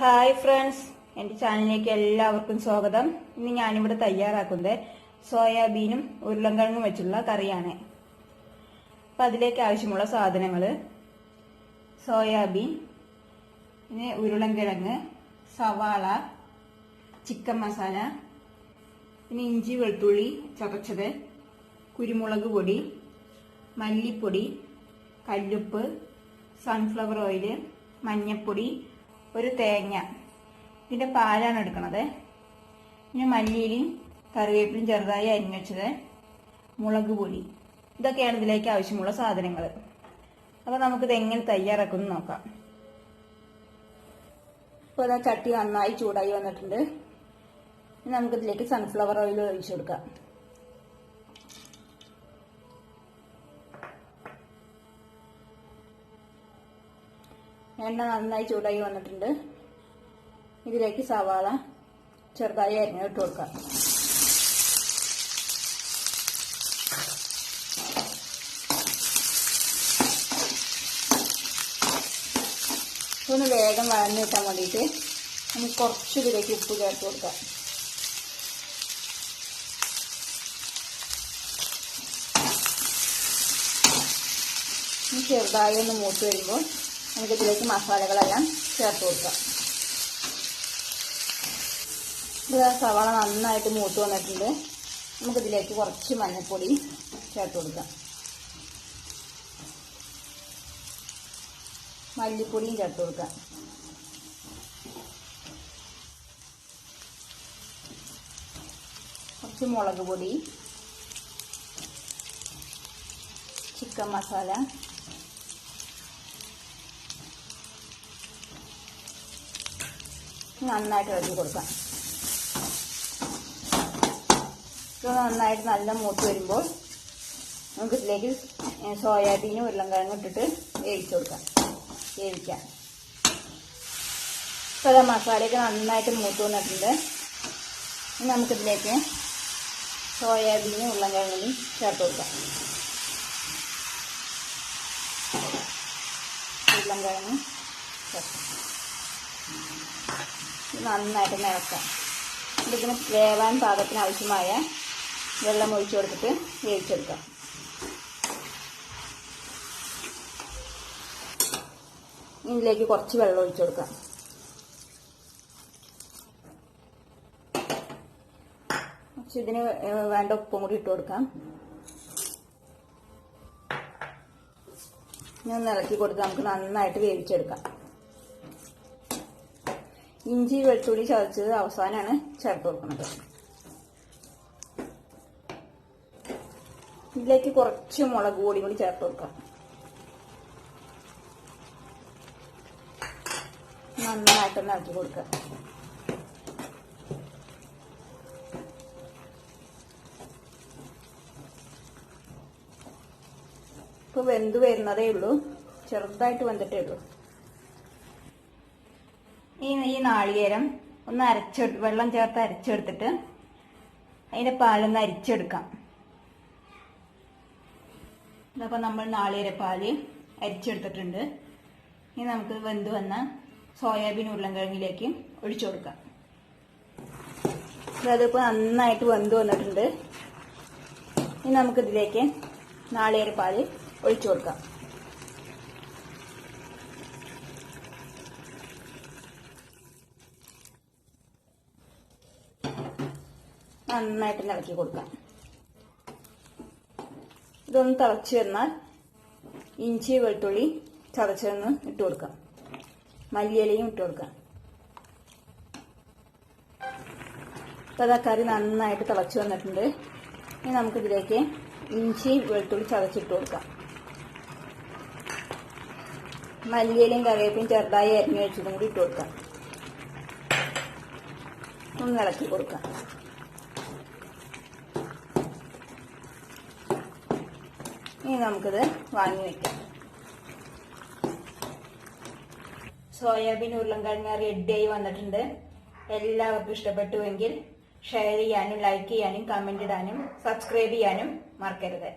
Hi friends എന്റെ ചാനലിലേക്ക് എല്ലാവർക്കും സ്വാഗതം. ഇന്ന് ഞാനിവിടെ തയ്യാറാക്കുന്നത് സോയാബീനും ഉരുളൻകിഴങ്ങും വെച്ചുള്ള കറിയാണ്. അപ്പം അതിലേക്ക് ആവശ്യമുള്ള സാധനങ്ങൾ സോയാബീൻ പിന്നെ ഉരുളൻകിഴങ്ങ് സവാള ചിക്കൻ മസാല പിന്നെ ഇഞ്ചി വെളുത്തുള്ളി ചതച്ചത് കുരുമുളക് പൊടി മല്ലിപ്പൊടി കല്ലുപ്പ് സൺഫ്ലവർ ഓയിൽ മഞ്ഞൾപ്പൊടി ഒരു തേങ്ങ. ഇതിന്റെ പാലാണ് എടുക്കണത്. പിന്നെ മല്ലിയിലും കറിവേപ്പിലും ചെറുതായി അരിഞ്ഞു വെച്ചത് മുളക് പൊടി. ഇതൊക്കെയാണ് ഇതിലേക്ക് ആവശ്യമുള്ള സാധനങ്ങൾ. അപ്പോൾ നമുക്കിത് എങ്ങനെ തയ്യാറാക്കുമെന്ന് നോക്കാം. ഇപ്പോൾ അതാ ചട്ടി നന്നായി ചൂടായി വന്നിട്ടുണ്ട്. നമുക്കിതിലേക്ക് സൺഫ്ലവർ ഓയിൽ ഒഴിച്ചു കൊടുക്കാം. എണ്ണ നന്നായി ചൂടായി വന്നിട്ടുണ്ട്. ഇതിലേക്ക് സവാള ചെറുതായി അരിഞ്ഞിട്ട് കൊടുക്കാം. ഇതൊന്ന് വേഗം വഴഞ്ഞു കിട്ടാൻ വേണ്ടിയിട്ട് നമുക്ക് കുറച്ച് ഇതിലേക്ക് ഉപ്പ് ചേർത്ത് കൊടുക്കാം. ചെറുതായി ഒന്ന് മൂത്ത് വരുമ്പോൾ നമുക്ക് ഇതിലേക്ക് മസാലകളെല്ലാം ചേർത്ത് കൊടുക്കാം. ഇത് സവാള നന്നായിട്ട് മൂത്ത് വന്നിട്ടുണ്ട്. നമുക്ക് ഇതിലേക്ക് കുറച്ച് മഞ്ഞൾപ്പൊടി ചേർത്ത് കൊടുക്കാം. മല്ലിപ്പൊടിയും ചേർത്ത് കൊടുക്കാം. കുറച്ച് മുളക് പൊടി ചിക്കൻ മസാല നന്നായിട്ട് ഇളക്കി കൊടുക്കാം. ഇത് നന്നായിട്ട് നല്ല മൂത്ത് വരുമ്പോൾ നമുക്ക് ഇതിലേക്ക് സോയാബീനും ഉരുളൻകിഴങ്ങും ഇട്ടിട്ട് വേവിച്ചു കൊടുക്കാം. വേവിക്കാം. ഇപ്പോൾ അത് മസാലയൊക്കെ നന്നായിട്ട് മൂത്ത് വന്നിട്ടുണ്ട്. ഇനി നമുക്കിതിലേക്ക് സോയാബീനും ഉരുളൻകിഴങ്ങും ചേർത്ത് കൊടുക്കാം. ഉരുളൻകിഴങ്ങ് ചേർക്കാം. നന്നായിട്ട് നിറക്കാം. ഇതിന് വേവാൻ പാകത്തിന് ആവശ്യമായ വെള്ളം ഒഴിച്ചു കൊടുത്തിട്ട് വേവിച്ചെടുക്കാം. ഇതിലേക്ക് കുറച്ച് വെള്ളം ഒഴിച്ചു കൊടുക്കാം. കുറച്ച് ഇതിന് വേണ്ട ഉപ്പും കൂടി ഇട്ട് കൊടുക്കാം. ഞാൻ ഇളക്കി കൊടുത്ത് നമുക്ക് നന്നായിട്ട് വേവിച്ചെടുക്കാം. ഇഞ്ചി വെളുത്തുള്ളി ചതച്ചത് അവസാനമാണ് ചേർത്ത് കൊടുക്കുന്നത് ഇതിലേക്ക് കുറച്ച് മുളക് പൊടി കൂടി ചേർത്ത് കൊടുക്കാം നന്നായിട്ട് ഇളക്കി കൊടുക്കുക. ഇപ്പൊ വെന്ത് വരുന്നതേ ഉള്ളൂ. ചെറുതായിട്ട് വെന്തിട്ടേ ഉള്ളൂ. ഈ ഈ നാളികേരം ഒന്ന് അരച്ചെടു വെള്ളം ചേർത്ത് അരച്ചെടുത്തിട്ട് അതിന്റെ പാലൊന്ന് അരിച്ചെടുക്കാം. ഇതപ്പോൾ നമ്മൾ നാളികേര പാൽ അരിച്ചെടുത്തിട്ടുണ്ട്. ഇനി നമുക്ക് വെന്ത് വന്ന സോയാബീൻ ഉരുളൻകിഴങ്ങിലേക്ക് ഒഴിച്ചു കൊടുക്കാം. അതിപ്പോൾ നന്നായിട്ട് വെന്ത് വന്നിട്ടുണ്ട്. ഇനി നമുക്കിതിലേക്ക് നാളികേര പാൽ ഒഴിച്ചു കൊടുക്കാം. നന്നായിട്ട് ഇളക്കി കൊടുക്കാം. ഇതൊന്ന് തിളച്ചു വന്നാൽ ഇഞ്ചി വെളുത്തുള്ളി ചതച്ചൊന്ന് ഇട്ട് കൊടുക്കാം. മല്ലിയിലയും ഇട്ട് കൊടുക്കാം. അപ്പോൾ കറി നന്നായിട്ട് തിളച്ചു വന്നിട്ടുണ്ട്. ഇനി നമുക്കിതിലേക്ക് ഇഞ്ചി വെളുത്തുള്ളി ചതച്ചിട്ട് കൊടുക്കാം. മല്ലിയിലയും കറിവേപ്പയും ചെറുതായി അരിഞ്ഞു വെച്ചതും കൂടി ഇട്ട് കൊടുക്കാം. ഒന്ന് ഇളക്കി കൊടുക്കാം. ഇനി നമുക്കിത് വാങ്ങി വെക്കാം. സോയാബീൻ ഉരുളൻകിഴങ്ങ് റെഡിയായി വന്നിട്ടുണ്ട്. എല്ലാവർക്കും ഇഷ്ടപ്പെട്ടുവെങ്കിൽ ഷെയർ ചെയ്യാനും ലൈക്ക് ചെയ്യാനും കമന്റ് ഇടാനും സബ്സ്ക്രൈബ് ചെയ്യാനും മറക്കരുത്.